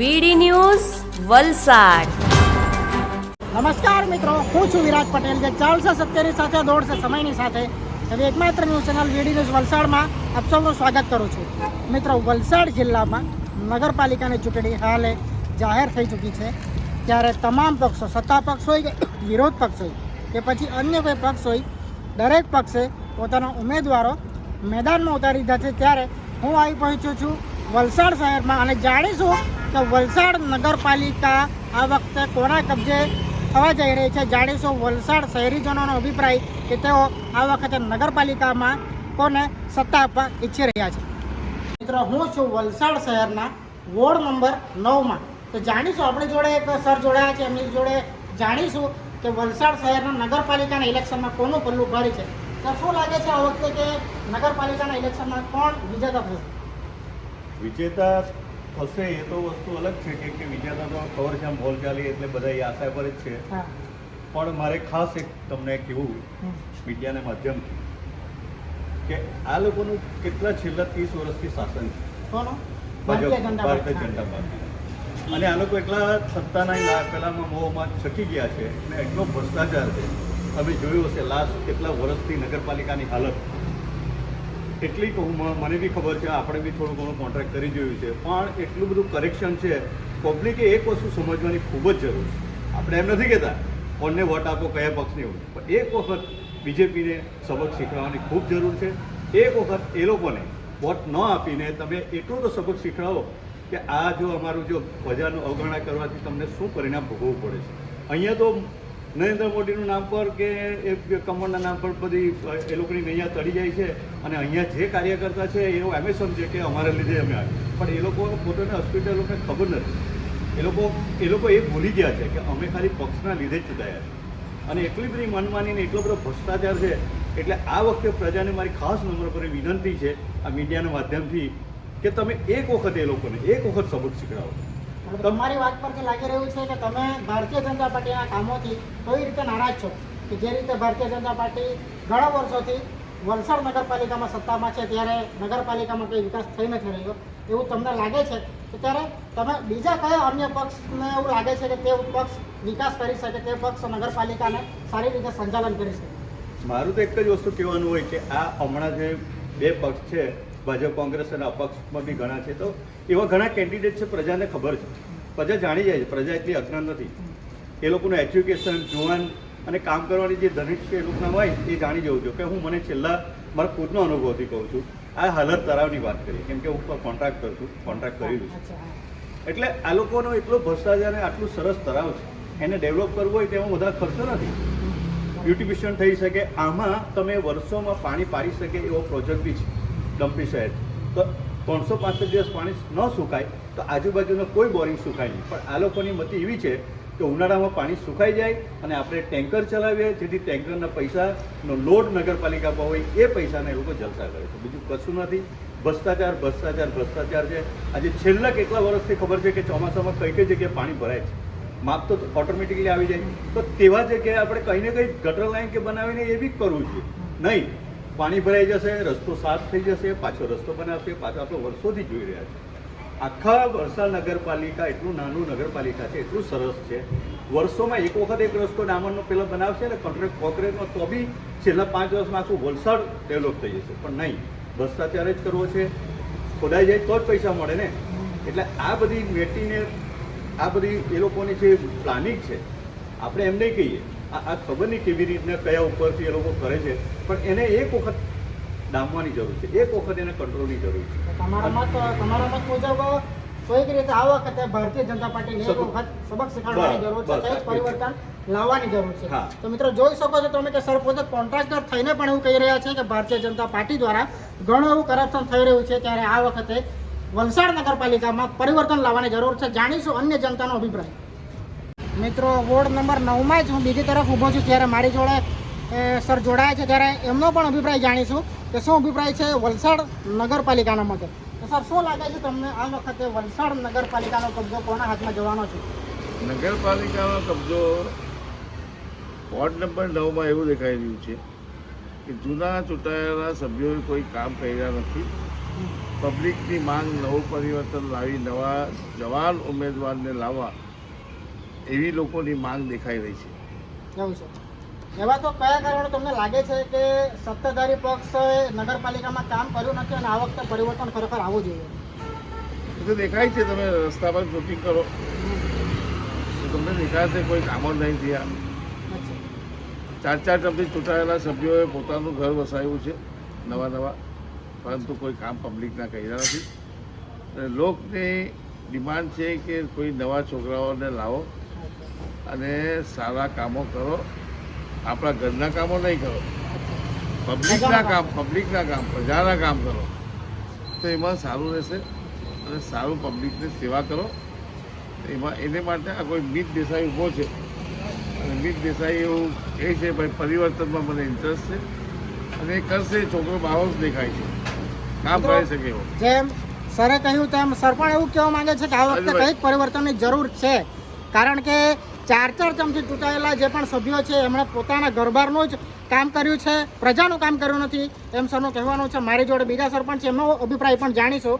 વીડી news Valsad. નમસ્કાર મિત્રો, હું છું વિરાજ પટેલ. જે ચાલશે સત્યની સાથે, દોડશે સમયની સાથે. હવે એકમાત્ર ન્યૂઝ ચેનલ વીડી ન્યૂઝ વલસાડમાં આપ સૌનું સ્વાગત કરું છું. મિત્રો, વલસાડ જિલ્લામાં નગરપાલિકાની ચૂંટણી હાલે જાહેર થઈ ચૂકી છે. ત્યારે તમામ પક્ષો, સત્તા પક્ષ હોય કે વિરોધ પક્ષ હોય, કે પછી અન્ય કોઈ પક્ષ હોય, દરેક પક્ષે પોતાના ઉમેદવારો મેદાનમાં ઉતારી દીધા છે. ત્યારે હું આવી પહોંચ્યો છું વલસાડ શહેરમાં. અને જાણીશું કે વલસાડ નગરપાલિકા આ વખતે કોના કબજે થવા જઈ રહી છે. જાણીશું વલસાડ શહેરીજનોનો અભિપ્રાય કે તેઓ આ વખતે નગરપાલિકામાં કોને સત્તા આપવા ઈચ્છી રહ્યા છે. મિત્રો, હું છું વલસાડ શહેરના વોર્ડ નંબર નવમાં. તો જાણીશું આપણી જોડે એક સર જોડાયા છે. એમની જોડે જાણીશું કે વલસાડ શહેરના નગરપાલિકાના ઇલેક્શનમાં કોનું પલ્લું ભરી છે. તો શું લાગે છે આ વખતે કે નગરપાલિકાના ઇલેક્શનમાં કોણ વિજેતા થશે? વિજેતા થશે એ તો વસ્તુ અલગ છે કે કે વિજેતા તો ખબર છે આમ બોલ ચાલી એટલે બધા એ આશા પર જ છે. પણ મારે ખાસ એક તમને કહેવું મીડિયાના માધ્યમથી કે આ લોકોનું કેટલા છેલ્લા ત્રીસ વર્ષથી શાસન છે. ભારતીય જનતા પાર્ટી. અને આ લોકો એટલા સત્તાના પહેલામાં મોહમાં છકી ગયા છે અને એટલો ભ્રષ્ટાચાર છે. તમે જોયું હશે લાસ્ટ કેટલા વર્ષથી નગરપાલિકાની હાલત એટલી મને બી ખબર છે, આપણે બી થોડું ઘણું કોન્ટ્રાક્ટ કરી જોયું છે, પણ એટલું બધું કરેક્શન છે પબ્લિકે એક વસ્તુ સમજવાની ખૂબ જ જરૂર છે. આપણે એમ નથી કહેતા કોને વોટ આપો, કયા પક્ષને એવું પણ એક વખત બીજેપીને સબક શીખવાડવાની ખૂબ જરૂર છે. એક વખત એ લોકોને વોટ ન આપીને તમે એટલું તો સબક શીખવાડો કે આ જો અમારું જો પ્રજાનું અવગણના કરવાથી તમને શું પરિણામ ભોગવવું પડે છે. અહીંયા તો નરેન્દ્ર મોદીનું નામ પર કે એ કમળના નામ પર બધી એ લોકોની નૈયા તળી જાય છે અને અહીંયા જે કાર્યકર્તા છે એઓ એમે સમજે કે અમારા લીધે અમે આવ્યા. પણ એ લોકો પોતાને હોસ્પિટલોને ખબર નથી. એ લોકો એ લોકો એ ભૂલી ગયા છે કે અમે ખાલી પક્ષના લીધે જ ચૂંટાયા છે. અને એટલી બધી મનમાનીને એટલો બધો ભ્રષ્ટાચાર છે, એટલે આ વખતે પ્રજાને મારી ખાસ નંબર પર વિનંતી છે આ મીડિયાના માધ્યમથી કે તમે એક વખત એ લોકોને, એક વખત સબક શીખડાવો. તમારી વાત પરથી લાગી રહ્યું છે કે તમે ભારતીય જનતા પાર્ટીના કામોથી કઈ રીતે નારાજ છો? કે જે રીતે ભારતીય જનતા પાર્ટી ઘણા વર્ષોથી વલસાડ નગરપાલિકામાં સત્તામાં છે, ત્યારે નગરપાલિકામાં કોઈ વિકાસ થઈ નથી રહ્યો. એવું તમને લાગે છે? તો ત્યારે તમે બીજા કયા અન્ય પક્ષને એવું લાગે છે કે તે પક્ષ વિકાસ કરી શકે, તે પક્ષ નગરપાલિકાને સારી રીતે સંચાલન કરી શકે? મારું તો એક જ વસ્તુ કહેવાનું હોય કે આ હમણાં જે બે પક્ષ છે ભાજપ કોંગ્રેસ અને અપક્ષમાં બી ઘણા છે. તો એવા ઘણા કેન્ડિડેટ છે પ્રજાને ખબર છે. પ્રજા જાણી જાય છે. પ્રજા એટલી અજ્ઞાન નથી. એ લોકોનું એજ્યુકેશન જોવાન અને કામ કરવાની જે ધનિક છે એ લોકોના હોય એ જાણી જવું જોઈએ. કે હું મને છેલ્લા મારા ખુદનો અનુભવથી કહું છું. આ હાલત તરાવની વાત કરી કેમ કે હું કોન્ટ્રાક્ટ કરું છું. કોન્ટ્રાક્ટ કરેલું છું. એટલે આ લોકોનો એટલો ભ્રષ્ટાચાર અને આટલું સરસ તરાવ છે. એને ડેવલપ કરવું હોય તેમાં વધારે ખર્ચો નથી. બ્યુટિફિકેશન થઈ શકે. આમાં તમે વર્ષોમાં પાણી પાડી શકે એવો પ્રોજેક્ટ બી છે. ડમ્પી શહેર. તો ત્રણસો પાંસઠ દિવસ પાણી ન સુકાય તો આજુબાજુનો કોઈ બોરિંગ સુકાય નહીં. પણ આ લોકોની મતી એવી છે કે ઉનાળામાં પાણી સુકાઈ જાય અને આપણે ટેન્કર ચલાવીએ, જેથી ટેન્કરના પૈસાનો લોડ નગરપાલિકામાં હોય એ પૈસાને લોકો જલસા કરે છે. બીજું કશું નથી. ભ્રષ્ટાચાર ભ્રષ્ટાચાર ભ્રષ્ટાચાર છે. આજે છેલ્લા કેટલા વર્ષથી ખબર છે કે ચોમાસામાં કઈ કઈ જગ્યાએ પાણી ભરાય છે. માપ તો ઓટોમેટિકલી આવી જાય. તો તેવા જગ્યાએ આપણે કંઈ ને કંઈ ગટર લાઈન કે બનાવીને એ બી કરવું છે નહીં. પાણી ભરાઈ જશે, રસ્તો સાફ થઈ જશે, પાછો રસ્તો બનાવશે, પાછો આપણે વર્ષોથી જોઈ રહ્યા છે આખા વલસાડ નગરપાલિકા એટલું નાનું નગરપાલિકા છે, એટલું સરસ છે. વર્ષોમાં એક વખત એક રસ્તો ડામરનો પેલો બનાવશે ને કોન્ટ્રાક્ટ કોન્ક્રીટનો તો બી છેલ્લા પાંચ વર્ષમાં આખું વલસાડ ડેવલપ થઈ જશે. પણ નહીં ભ્રષ્ટાચાર જ કરવો છે. ખોદાઈ જાય તો જ પૈસા મળે ને. એટલે આ બધી મેટીને, આ બધી એ લોકોની જે પ્લાનિંગ છે, આપણે એમ નહીં કહીએ. આ આ ખબર નહીં કેવી રીતના કયા ઉપરથી એ લોકો કરે છે પણ એને એક વખત ડામવાની જરૂર છે એક વખત એને કંટ્રોલની જરૂર છે. તમારા મત તમારા મત મુજબ કોઈક રીતે આ વખતે ભારતીય જનતા પાર્ટીને એક વખત સબક શીખવાડવાની જરૂર છે કંઈક પરિવર્તન લાવવાની જરૂર છે. તો મિત્રો જોઈ શકો છો તમે કે સર કોન્ટ્રાક્ટર થઈને પણ એવું કહી રહ્યા છે કે ભારતીય જનતા પાર્ટી દ્વારા ઘણું એવું કરપ્શન થઈ રહ્યું છે ત્યારે આ વખતે વલસાડ નગરપાલિકામાં પરિવર્તન લાવવાની જરૂર છે. જાણીશું અન્ય જનતાનો અભિપ્રાય. મિત્રો વોર્ડ નંબર નવમાં જ હું બીજી તરફ ઊભો છું ત્યારે મારી જોડે સર જોડાયા છે ત્યારે એમનો પણ અભિપ્રાય જાણીશું કે શું અભિપ્રાય છે વલસાડ નગરપાલિકાના મતે. સર શું લાગે છે તમને આ વખતે વલસાડ નગરપાલિકાનો કબજો કોના હાથમાં જવાનો છે? નગરપાલિકાનો કબજો વોર્ડ નંબર નવમાં એવું દેખાઈ રહ્યું છે કે જૂના ચૂંટાયેલા સભ્યોએ કોઈ કામ કર્યા નથી. પબ્લિકની માંગ નવું પરિવર્તન લાવી નવા જવાન ઉમેદવારને લાવવા એવી લોકોની માંગ દેખાઈ રહી છે. એવું છે. એવા તો કયા કારણો તમને લાગે છે કે સત્તાધારી પક્ષે નગરપાલિકામાં કામ કર્યું નથી અને આ વખતે પરિવર્તન ખરેખર આવવું જોઈએ? તો દેખાય છે તમે રસ્તા પર શૂટિંગ કરો. તમને દેખાશે કોઈ કામ જ નહીં થયા. ચાર ચાર ટર્મથી ચૂંટાયેલા સભ્યોએ પોતાનું ઘર વસાવ્યું છે નવા નવા. પરંતુ કોઈ કામ પબ્લિકના કર્યા નથી. લોકની ડિમાન્ડ છે કે કોઈ નવા છોકરાઓને લાવો. અને સારા કામો કરો. આપણા ઘરના કામો નહીં કરો. પબ્લિકના કામ પબ્લિકના કામ પ્રજાના કામ કરો. તો એમાં સારું રહેશે અને સારું પબ્લિકની સેવા કરો. એમાં એને માટે આ કોઈ મિત દેસાઈ ઊભો છે. અને મિત દેસાઈ એવું એ છે ભાઈ પરિવર્તનમાં મને ઇન્ટરેસ્ટ છે. અને એ કરશે છોકરો જ દેખાય છે. કામ કરી શકે એવો. જેમ સરે કહ્યું તેમ સર પણ એવું કહેવા માંગે છે કે આ વખતે કંઈક પરિવર્તનની જરૂર છે. કારણ કે ચાર ચાર ચમચી ચૂંટાયેલા જે પણ સભ્યો છે એમણે પોતાના ઘરબારનું જ કામ કર્યું છે. પ્રજાનું કામ કર્યું નથી એમ સરનું કહેવાનું છે. મારી જોડે બીજા સરપંચ છે એમનો અભિપ્રાય પણ જાણીશું.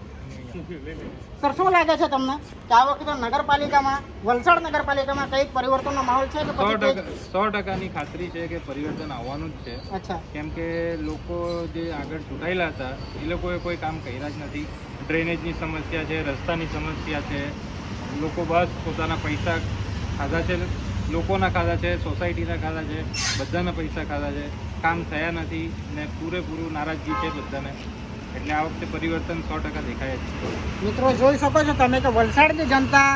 સર શું લાગે છે તમને કે આ વખતે નગરપાલિકામાં વલસાડ નગરપાલિકામાં કંઈક પરિવર્તનનો માહોલ છે કે પછી સો ટકાની ખાતરી છે કે પરિવર્તન આવવાનું જ છે. અચ્છા. કેમ કે લોકો જે આગળ ચૂંટાયેલા હતા એ લોકોએ કોઈ કામ કર્યા જ નથી. ડ્રેનેજની સમસ્યા છે રસ્તાની સમસ્યા છે. લોકો બસ પોતાના પૈસા ખાધા છે, લોકોના ખાધા છે, સોસાયટીના ખાધા છે, બધાના પૈસા ખાધા છે. કામ થયા નથી ને પૂરેપૂરું નારાજગી છે બધાને. એટલે આ વખતે પરિવર્તન સો ટકા દેખાય છે. મિત્રો, જોઈ શકો છો તમે કે વલસાડની જનતા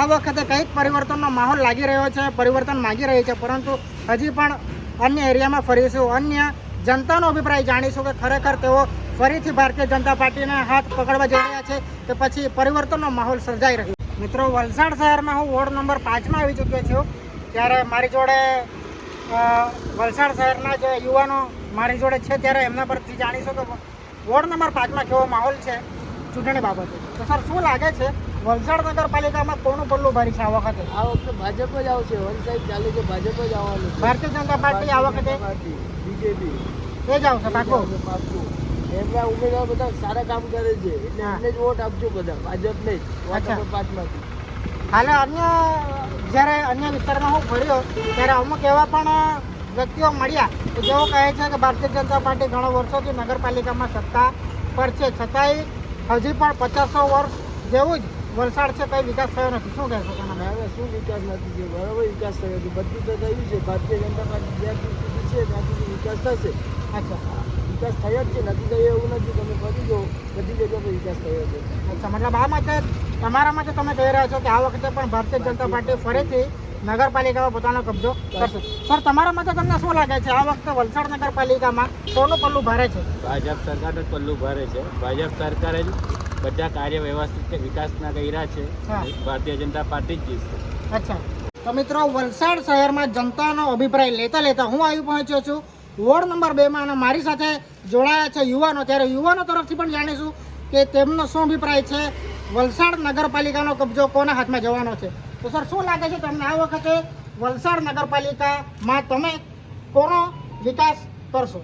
આ વખતે કંઈક પરિવર્તનનો માહોલ લાગી રહ્યો છે, પરિવર્તન માગી રહી છે, પરંતુ હજી પણ અન્ય એરિયામાં ફરીશું. અન્ય જનતાનો અભિપ્રાય જાણીશું કે ખરેખર તેઓ ફરીથી ભારતીય જનતા પાર્ટીના હાથ પકડવા જઈ રહ્યા છે કે પછી પરિવર્તનનો માહોલ સર્જાઈ રહ્યો મિત્રો વલસાડ શહેરમાં હું વોર્ડ નંબર પાંચમાં આવી ચૂક્યો છું. ત્યારે મારી જોડે વલસાડ શહેરના જે યુવાનો મારી જોડે છે ત્યારે એમના પરથી જાણીશું કે વોર્ડ નંબર પાંચમાં કેવો માહોલ છે ચૂંટણી બાબતે. તો સર શું લાગે છે વલસાડ નગરપાલિકામાં કોનું પલ્લું ભારી છે આ વખતે? આ વખતે ભાજપ જ આવશે. વલસાડ ચાલે છે ભાજપ જ આવવાનું ભારતીય જનતા પાર્ટી આ વખતે? બીજેપી. એ જ આવશે પાકું એમના ઉમેદવાર બધા સારા કામ કરે છે. એટલે. એમને જ વોટ આપજો બધા. ભાજપને જ વોટ. નંબર પાંચમાંથી. હાલે અન્ય જ્યારે અન્ય વિસ્તારમાં હું ફર્યો ત્યારે અમુક એવા પણ વ્યક્તિઓ મળ્યા. કે જેઓ કહે છે કે ભારતીય જનતા પાર્ટી ઘણા વર્ષોથી નગરપાલિકામાં સત્તા પર છે. છતાંય હજી પણ પચાસો વર્ષ જેવું જ વલસાડ છે કંઈ વિકાસ થયો નથી. શું કહેશો તમે? હવે શું વિકાસ નથી થયો? બરાબર વિકાસ થયો છે. બધું તો થયું છે. ભારતીય જનતા પાર્ટી જ્યાં સુધી છે ત્યાં સુધી વિકાસ થશે. અચ્છા. વિકાસ થયો જ છે નથી થયો એવું નથી તમે ફરી જો બધી જગ્યાએ પર વિકાસ થયો છે. અચ્છા મતલબ આ માટે તમારા માટે તમે કહી રહ્યા છો કે આ વખતે પણ ભારતીય જનતા પાર્ટી ફરીથી નગરપાલિકામાં પોતાનો કબજો કરશે. સર તમારા મતે તમને શું લાગે છે? આ વખતે વલસાડ નગરપાલિકામાં કોનું પલ્લું ભારે છે? ભાજપ સરકાર જ પલ્લું ભરે છે. ભાજપ સરકારે જ બધા કાર્ય વ્યવસ્થિત વિકાસના કર્યા છે. હા. ભારતીય જનતા પાર્ટી જ જીતશે. અચ્છા. તો મિત્રો વલસાડ શહેરમાં જનતાનો અભિપ્રાય લેતા લેતા હું આવી પહોંચ્યો છું. વોર્ડ નંબર બેમાં અને મારી સાથે જોડાયા છે યુવાનો. ત્યારે યુવાનો તરફથી પણ જાણીશું કે તેમનો શું અભિપ્રાય છે. વલસાડ નગરપાલિકાનો કબજો કોના હાથમાં જવાનો છે? તો સર, શું લાગે છે તમને આ વખતે વલસાડ નગરપાલિકામાં તમે કોનો વિકાસ કરશો?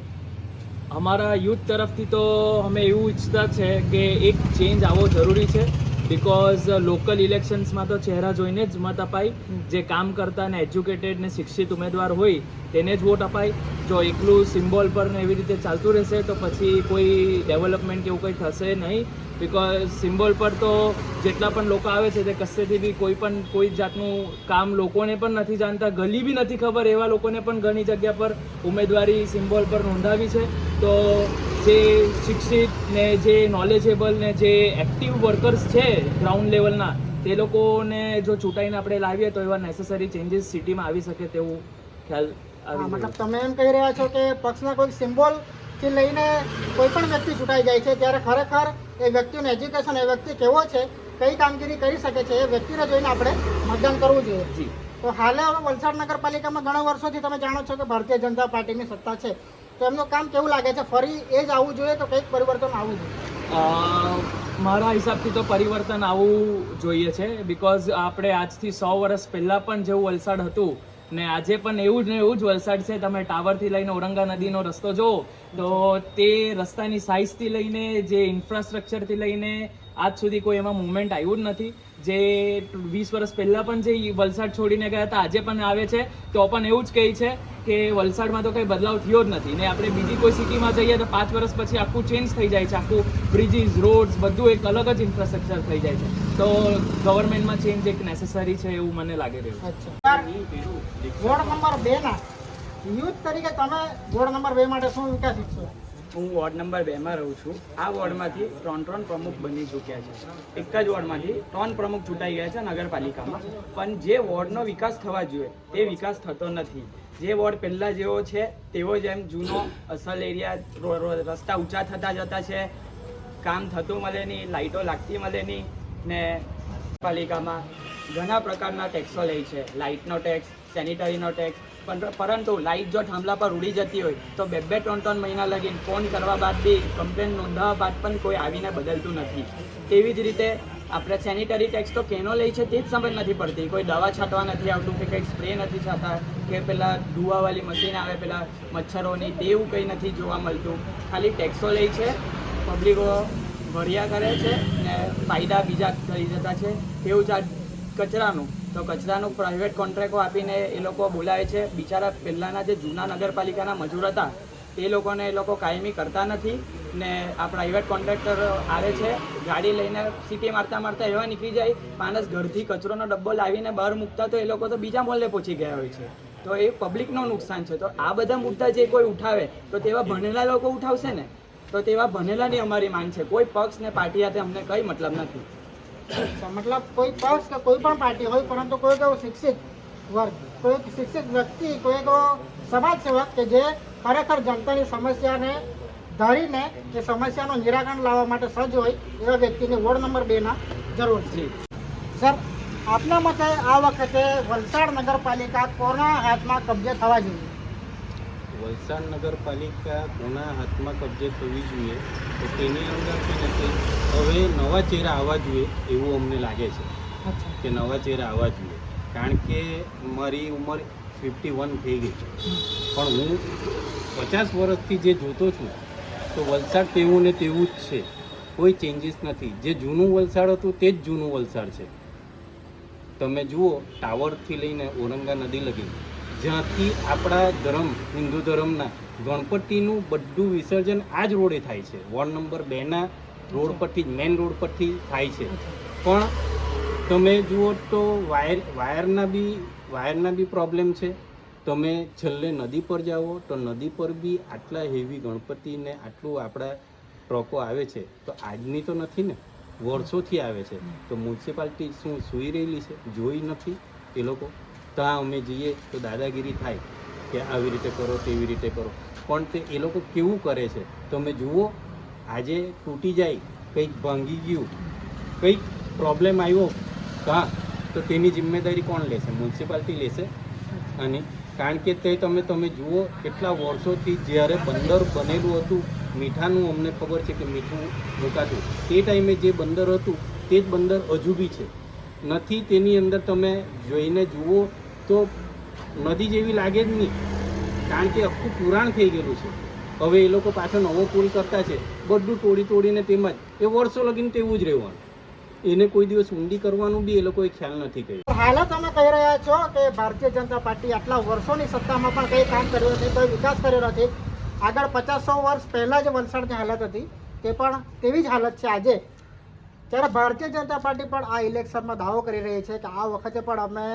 અમારા યુથ તરફથી તો અમે એવું ઈચ્છતા છે કે એક ચેન્જ આવવો જરૂરી છે. બિકોઝ લોકલ ઇલેક્શન્સમાં તો ચહેરા જોઈને જ મત અપાય. જે કામ કરતા ને એજ્યુકેટેડ ને શિક્ષિત ઉમેદવાર હોય તેને જ વોટ અપાય. જો એકલું સિમ્બોલ પર ને એવી રીતે ચાલતું રહેશે તો પછી કોઈ ડેવલપમેન્ટ કે એવું કંઈ થશે નહીં. બિકોઝ સિમ્બોલ પર તો જેટલા પણ લોકો આવે છે તે કશેથી બી કોઈ પણ કોઈ જાતનું કામ લોકોને પણ નથી જાણતા. ગલી બી નથી ખબર એવા લોકોને પણ ઘણી જગ્યા પર ઉમેદવારી સિમ્બોલ પર નોંધાવી છે. તો જે શિક્ષિત ને જે નોલેજેબલ ને જે એક્ટિવ વર્કર્સ છે ગ્રાઉન્ડ લેવલના તે લોકોને જો ચૂંટાઈને આપણે લાવીએ તો એવા નેસેસરી ચેન્જીસ સિટીમાં આવી શકે તેવું ખ્યાલ મતલબ તમે એમ કહી રહ્યા છો કે પક્ષના કોઈ સિમ્બોલથી લઈને કોઈ પણ વ્યક્તિ ચૂંટાઈ જાય છે ત્યારે ખરેખર એ વ્યક્તિનું એજ્યુકેશન એ વ્યક્તિ કેવો છે કઈ કામગીરી કરી શકે છે એ વ્યક્તિને જોઈને આપણે મતદાન કરવું જોઈએ. તો હાલે હવે વલસાડ નગરપાલિકામાં ઘણા વર્ષોથી તમે જાણો છો કે ભારતીય જનતા પાર્ટીની સત્તા છે. તો એમનું કામ કેવું લાગે છે? ફરી એ જ આવવું જોઈએ તો કંઈક પરિવર્તન આવવું જોઈએ? મારા હિસાબથી તો પરિવર્તન આવવું જોઈએ છે બિકોઝ આપણે આજથી સો વર્ષ પહેલાં પણ જેવું વલસાડ હતું, ને આજે પણ એવું જ ને એવું જ વલસાડ છે. તમે ટાવરથી લઈને ઓરંગા નદીનો રસ્તો જુઓ, તો તે રસ્તાની સાઇઝથી લઈને જે ઇન્ફ્રાસ્ટ્રક્ચરથી લઈને આજ સુધી કોઈ એમાં મુવમેન્ટ આવ્યું જ નથી. જે વીસ વર્ષ પહેલા પણ જે વલસાડ છોડીને ગયા હતા, આજે પણ આવે છે. તો પણ એવું જ કહે છે કે વલસાડમાં તો કંઈ બદલાવ થયો જ નથી. ને આપણે બીજી કોઈ સિટીમાં જઈએ તો પાંચ વર્ષ પછી આખું ચેન્જ થઈ જાય છે. આખું બ્રિજીસ રોડ્સ બધું એક અલગ જ ઇન્ફ્રાસ્ટ્રક્ચર થઈ જાય છે. તો ગવર્મેન્ટમાં ચેન્જ એક નેસેસરી છે એવું મને લાગી રહ્યું છે. વોર્ડ નંબર બે ના. યુથ તરીકે તમે વોર્ડ નંબર બે માટે શું વિકાસ ઈચ્છો હું વોર્ડ નંબર બેમાં રહું છું. આ વોર્ડમાંથી ત્રણ ત્રણ પ્રમુખ બની ચૂક્યા છે. એક જ વોર્ડમાંથી ત્રણ પ્રમુખ ચૂંટાઈ ગયા છે નગરપાલિકામાં. પણ જે વોર્ડનો વિકાસ થવા જોઈએ તે વિકાસ થતો નથી. જે વોર્ડ પહેલાં જેવો છે, તેવો જ એમ જૂનો, અસલ એરિયા રસ્તા ઊંચા થતા જતા છે. કામ થતું મળે નહીં લાઇટો લાગતી મળે નહીં ને પાલિકામાં ઘણા પ્રકારના ટેક્સો લે છે. લાઇટનો ટેક્સ સેનિટરીનો ટેક્સ પણ પરંતુ લાઇટ જો થાંભલા પર ઉડી જતી હોય, તો બે બે, ત્રણ ત્રણ મહિના લગીને ફોન કરવા બાદ બી કમ્પ્લેન નોંધાવા બાદ પણ કોઈ આવીને બદલતું નથી. તેવી જ રીતે આપણે સેનિટરી ટેક્સ તો કેનો લે છે તે જ સમજ નથી પડતી. કોઈ દવા છાંટવા નથી આવતું કે કંઈક સ્પ્રે નથી છાંટા, કે પેલા ધુવાવાળી મશીન આવે, પેલા મચ્છરોની, તેવું કંઈ નથી જોવા મળતું. ખાલી ટેક્સો લે છે પબ્લિકો ભર્યા કરે છે ને ફાયદા બીજા કરી જતા છે. એવું જ કચરાનું. તો કચરાનું પ્રાઇવેટ કોન્ટ્રાક્ટો આપીને એ લોકો બોલાવે છે. બિચારા પહેલાંના જે જૂના નગરપાલિકાના મજૂર હતા, એ લોકોને એ લોકો કાયમી કરતા નથી ને આ પ્રાઇવેટ કોન્ટ્રાક્ટર આવે છે. ગાડી લઈને સીટી મારતા મારતા એવા નીકળી જાય. માણસ ઘરથી કચરોનો ડબ્બો લાવીને બહાર મૂકતા તો એ લોકો તો બીજા મોલે પહોંચી ગયા હોય છે. તો એ પબ્લિકનો નુકસાન છે. તો આ બધા મુદ્દા જે કોઈ ઉઠાવે, તો તેવા ભણેલા લોકો ઉઠાવશે ને? તો તેવા ભણેલાની અમારી માંગ છે. કોઈ પક્ષ ને પાર્ટી સાથે અમને કંઈ મતલબ નથી. મતલબ કોઈ પક્ષ કે કોઈ પણ પાર્ટી હોય પરંતુ કોઈ એવો શિક્ષિત વર્ગ કોઈ શિક્ષિત વ્યક્તિ કોઈ એવો સમાજ સેવક કે જે ખરેખર જનતાની સમસ્યાને ધરીને જે સમસ્યાનું નિરાકરણ લાવવા માટે સજ્જ હોય એવા વ્યક્તિને વોર્ડ નંબર બેના જરૂર છે. સર આપના મતે આ વખતે વલસાડ નગરપાલિકા કોના હાથમાં કબજે થવા જોઈએ? વલસાડ નગરપાલિકા કોના હાથમાં કબજે થવી જોઈએ તો તેની અંદર છે ને હવે નવા ચહેરા આવવા જોઈએ એવું અમને લાગે છે કે નવા ચહેરા આવવા જોઈએ. કારણ કે મારી ઉંમર ફિફ્ટી વન થઈ ગઈ છે. પણ હું પચાસ વર્ષથી જે જોતો છું તો વલસાડ તેવું ને તેવું જ છે. કોઈ ચેન્જીસ નથી. જે જૂનું વલસાડ હતું તે જ જૂનું વલસાડ છે. તમે જુઓ ટાવરથી લઈને ઓરંગા નદી લગી. જ્યાંથી આપણા ધર્મ હિન્દુ ધર્મના ગણપતિનું બધું વિસર્જન આ જ રોડે થાય છે. વોર્ડ નંબર બેના રોડ પરથી જ મેઇન રોડ પરથી થાય છે. પણ તમે જુઓ તો વાયર વાયરના બી વાયરના બી પ્રોબ્લેમ છે. તમે છેલ્લે નદી પર જાઓ તો નદી પર બી આટલા હેવી ગણપતિને આટલું આપણા ટ્રકો આવે છે. તો આજની તો નથી ને. વર્ષોથી આવે છે. તો મ્યુનિસિપાલિટી શું સૂઈ રહેલી છે? જોઈ નથી એ લોકો. ત્યાં અમે જઈએ તો દાદાગીરી થાય કે આવી રીતે કરો, તેવી રીતે કરો. પણ તે એ લોકો કેવું કરે છે? તમે જુઓ, આજે તૂટી જાય, કંઈક ભાંગી ગયું, કંઈક પ્રોબ્લેમ આવ્યો, હા, તો તેની જિમ્મેદારી કોણ લેશે? મ્યુનિસિપાલિટી લેશે? અને કારણ કે તે તમે તમે જુઓ, કેટલા વર્ષોથી જ્યારે બંદર બનેલું હતું, મીઠાનું અમને ખબર છે કે મીઠું મુકાતું તે ટાઈમે જે બંદર હતું, તે જ બંદર હજુ બી છે. નથી તેની અંદર તમે જોઈને જુઓ તો નદી જેવી લાગે જ નહીં. કારણ કે આખું પુરાણ થઈ ગયેલું છે. હવે એ લોકો પાછો નવો પુલ કરતા છે. બધું તોડી તોડીને તેમ જ. એ વર્ષો લગીને તેવું જ રહેવાનું. એને કોઈ દિવસ ઊંડી કરવાનું બી એ લોકોએ ખ્યાલ નથી કર્યો. હાલ તમે કહી રહ્યા છો કે ભારતીય જનતા પાર્ટી આટલા વર્ષોની સત્તામાં પણ કંઈ કામ કર્યું નથી કોઈ વિકાસ કર્યો નથી આગળ પચાસ સો વર્ષ પહેલાં જે વલસાડની હાલત હતી. તે પણ તેવી જ હાલત છે આજે. ત્યારે ભારતીય જનતા પાર્ટી પણ આ ઇલેક્શનમાં દાવો કરી રહી છે કે આ વખતે પણ અમે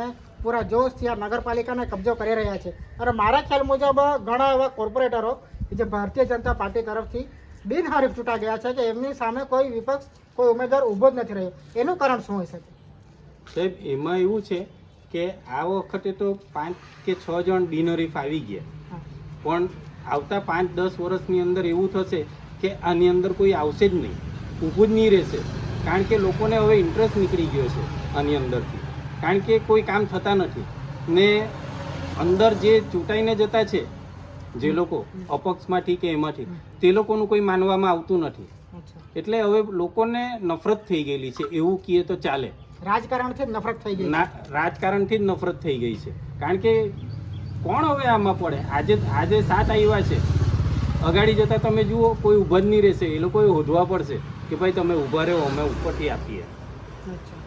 પૂરા જોશથી આ નગરપાલિકાને કબજો કરી રહ્યા છે. અને મારા ખ્યાલ મુજબ ઘણા એવા કોર્પોરેટરો જે ભારતીય જનતા પાર્ટી તરફથી બિનહરીફ ચૂંટા ગયા છે કે એમની સામે કોઈ વિપક્ષ કોઈ ઉમેદવાર ઊભો જ નથી રહ્યો. એનું કારણ શું હોઈ શકે? સાહેબ એમાં એવું છે કે આ વખતે તો પાંચ કે છ જણ બિનહરીફ આવી ગયા. પણ આવતા પાંચ દસ વર્ષની અંદર એવું થશે કે આની અંદર કોઈ આવશે જ નહીં. ઊભું જ નહીં રહેશે. કારણ કે લોકોને હવે ઇન્ટરેસ્ટ નીકળી ગયો છે આની અંદરથી. કારણ કે કોઈ કામ થતા નથી. ને અંદર જે ચૂંટાઈને જતા છે જે લોકો અપક્ષમાંથી કે એમાંથી તે લોકોનું કોઈ માનવામાં આવતું નથી. એટલે હવે લોકોને નફરત થઈ ગયેલી છે એવું કહીએ તો ચાલે. રાજકારણથી જ નફરત થઈ ગઈ ના રાજકારણથી જ નફરત થઈ ગઈ છે. કારણ કે કોણ હવે આમાં પડે? આજે આજે સાત આવ્યા છે. અગાડી જતા તમે જુઓ કોઈ ઊભા જ નહીં રહેશે. એ લોકોએ હોધવા પડશે કે ભાઈ તમે ઊભા રહો અમે ઉપરથી આપીએ. અચ્છા.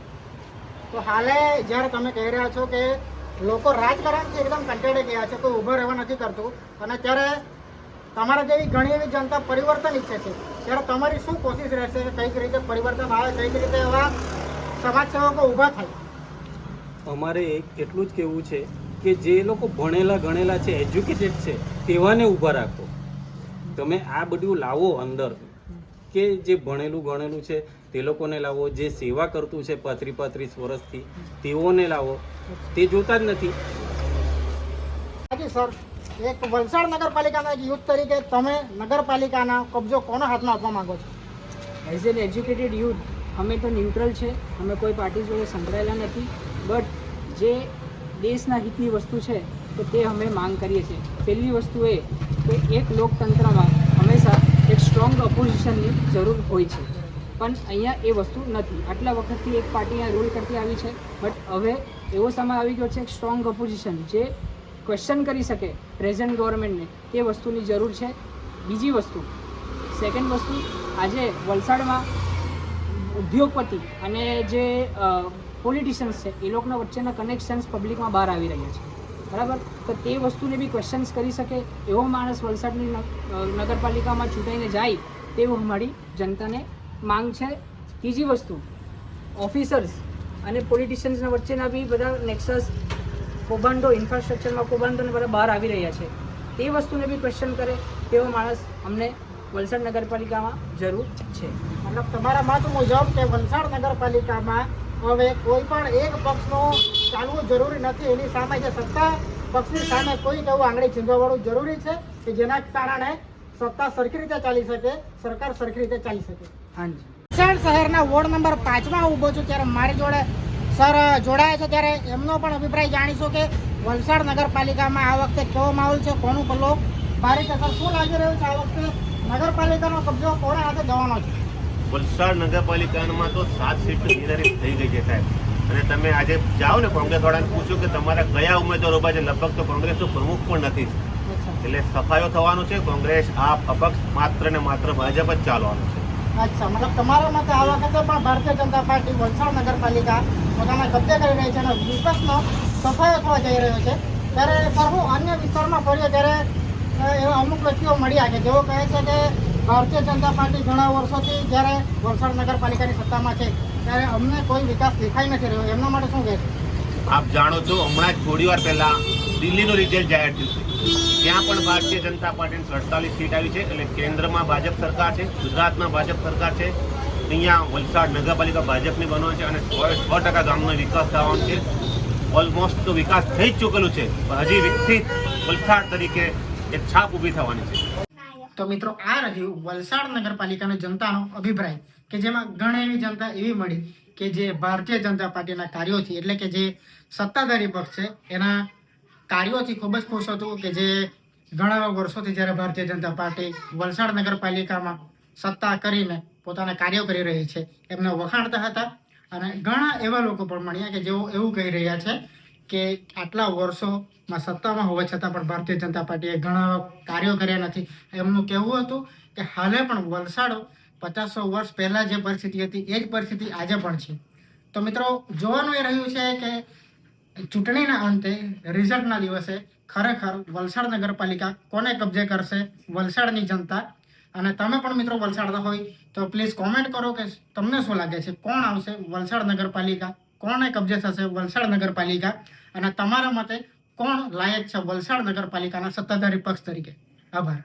તો હાલે જ્યારે તમે કહી રહ્યા છો કે લોકો રાજકારણથી એકદમ કંટાળે ગયા છે, કોઈ ઊભો રહેવા નથી કરતું, અને ત્યારે તમારા જેવી ઘણી એવી જનતા પરિવર્તન ઈચ્છે છે. ત્યારે તમારી શું કોશિશ રહેશે કે કંઈક રીતે પરિવર્તન આવે, કંઈક રીતે એવા સમાજ સેવકો ઊભા થાય? અમારે એટલું જ કહેવું છે કે જે લોકો ભણેલા ગણેલા છે એજ્યુકેટેડ છે, તેવાને ઊભા રાખો. તમે આ બધું લાવો અંદર, કે જે ભણેલું ગણેલું છે તે લોકોને લાવો જે સેવા કરતું છે પાંત્રી પાંત્રીસ વર્ષથી તેઓને લાવો. તે જોતા જ નથી. હાજી સર એક વલસાડ નગરપાલિકાના એક યુથ તરીકે તમે નગરપાલિકાના કબજો કોના હાથમાં આપવા માંગો છો? એઝ એન એજ્યુકેટેડ યુથ અમે તો ન્યુટ્રલ છે. અમે કોઈ પાર્ટી જોડે સંકળાયેલા નથી. બટ જે દેશના હિતની વસ્તુ છે તો તે અમે માંગ કરીએ છીએ. પહેલી વસ્તુ એ કે એક લોકતંત્રમાં હંમેશા એક સ્ટ્રોંગ ઓપોઝિશનની જરૂર હોય છે. પણ અહીંયા એ વસ્તુ નથી. આટલા વખતથી એક પાર્ટી અહીંયા રૂલ કરતી આવી છે. બટ હવે એવો સમય આવી ગયો છે એક સ્ટ્રોંગ ઓપોઝિશન જે ક્વેશ્ચન કરી શકે પ્રેઝન્ટ ગવર્મેન્ટને તે વસ્તુની જરૂર છે. બીજી વસ્તુ સેકન્ડ વસ્તુ, આજે વલસાડમાં ઉદ્યોગપતિ અને જે પોલિટિશિયન્સ છે, એ લોકોના વચ્ચેના કનેક્શન્સ પબ્લિકમાં બહાર આવી રહ્યા છે. બરાબર? તો તે વસ્તુને બી ક્વેશ્ચન્સ કરી શકે એવો માણસ વલસાડની નગરપાલિકામાં ચૂંટાઈને જાય, તેવું અમારી જનતાને માંગ છે. ત્રીજી વસ્તુ ઓફિસર્સ અને પોલિટિશિયન્સના વચ્ચેના બી બધા નેક્સસ કૌભાંડો ઇન્ફ્રાસ્ટ્રક્ચરમાં કૌભાંડોને બધા બહાર આવી રહ્યા છે. તે વસ્તુને બી ક્વેશ્ચન કરે તેવો માણસ અમને વલસાડ નગરપાલિકામાં જરૂર છે. મતલબ તમારા મત મુજબ કે વલસાડ નગરપાલિકામાં હવે કોઈ પણ એક પક્ષનું ચાલવું જરૂરી નથી. એની સામે જે સત્તા પક્ષની સામે કોઈ એવું આંગળી ચીંધવાવાળું જરૂરી છે કે જેના કારણે સત્તા સરખી રીતે ચાલી શકે, સરકાર સરખી રીતે ચાલી શકે. હાજી. વલસાડ શહેરના વોર્ડ નંબર પાંચમાં ઊભો છું ત્યારે મારી જોડે સર જોડાયા છે ત્યારે એમનો પણ અભિપ્રાય જાણીશું કે વલસાડ નગરપાલિકામાં આ વખતે કેવો માહોલ છે કોનું પલ્લો ભારે છે? સર શું લાગી રહ્યું છે આ વખતે નગરપાલિકાનો કબજો કોના હાથે જવાનો છે? વલસાડ નગરપાલિકામાં તો સાત સીટ નિર્ધારિત થઈ ગઈ છે સાહેબ. અને તમે આજે જાઓ ને કોંગ્રેસ વાળાને પૂછ્યું કે તમારા કયા ઉમેદવાર ઊભા છે લગભગ તો કોંગ્રેસનો પ્રમુખ પણ નથી. એટલે સફાયો થવાનો છે કોંગ્રેસ આ અપક્ષ માત્ર ને માત્ર ભાજપ જ ચાલવાનું છે. અચ્છા, મતલબ તમારા મતે આ વખતે પણ ભારતીય જનતા પાર્ટી વલસાડ નગરપાલિકા પોતાના કબજે કરી રહી છે અને વિપક્ષનો સફાયો થવા જઈ રહ્યો છે. ત્યારે સર હું અન્ય વિસ્તારમાં ફર્યો ત્યારે એવા અમુક વ્યક્તિઓ મળ્યા કે જેઓ કહે છે કે ભારતીય જનતા પાર્ટી ઘણા વર્ષોથી જ્યારે વલસાડ નગરપાલિકાની સત્તામાં છે, ત્યારે અમને કોઈ વિકાસ દેખાઈ નથી રહ્યો. એમના માટે શું કહેશે? આપ જાણો છો, હમણાં જ થોડી વાર પહેલા દિલ્હીનું રિઝલ્ટ જાહેર થયું છે. ત્યાં પણ ભારતીય જનતા પાર્ટીની સડતાલીસ સીટ આવી છે. એટલે કેન્દ્રમાં ભાજપ સરકાર છે, ગુજરાતમાં ભાજપ સરકાર છે. અહીંયા વલસાડ નગરપાલિકા ભાજપની બનવાની છે અને સો ટકા ગામનો વિકાસ થવાનો છે. ઓલમોસ્ટ તો વિકાસ થઈ જ ચૂકેલું છે. હજી વિકસિત વલસાડ તરીકે એક છાપ ઊભી થવાની છે. તો મિત્રો, આ રહ્યું વલસાડ નગરપાલિકાના જનતાનો અભિપ્રાય, કે જેમાં ઘણી એવી જનતા એવી મળી કે જે ભારતીય જનતા પાર્ટીના કાર્યોથી, એટલે કે જે સત્તાધારી પક્ષ છે, એના કાર્યોથી ખૂબ જ ખુશ હતું કે જે ઘણા વર્ષોથી જ્યારે ભારતીય જનતા પાર્ટી વલસાડ નગરપાલિકામાં સત્તા કરીને પોતાના કાર્યો કરી રહી છે, એમને વખાણતા હતા. અને ઘણા એવા લોકો પણ મળ્યા કે જેઓ એવું કહી રહ્યા છે કે આટલા વર્ષોમાં સત્તામાં હોવા છતાં પણ ભારતીય જનતા પાર્ટીએ ઘણા કાર્યો કર્યા નથી. એમનું કહેવું હતું કે હાલે પણ વલસાડ પચાસો વર્ષ પહેલાં જે પરિસ્થિતિ હતી, એ જ પરિસ્થિતિ આજે પણ છે. તો મિત્રો, જોવાનું એ રહ્યું છે કે ચૂંટણીના અંતે રિઝલ્ટના દિવસે ખરેખર વલસાડ નગરપાલિકા કોને કબજે કરશે વલસાડની જનતા? અને તમે પણ મિત્રો વલસાડના હોય તો પ્લીઝ કોમેન્ટ કરો કે તમને શું લાગે છે? કોણ આવશે વલસાડ નગરપાલિકા? કોને કબજે થશે વલસાડ નગરપાલિકા? અને તમારા મતે કોણ લાયક છે વલસાડ નગરપાલિકાના સત્તાધારી પક્ષ તરીકે? આભાર.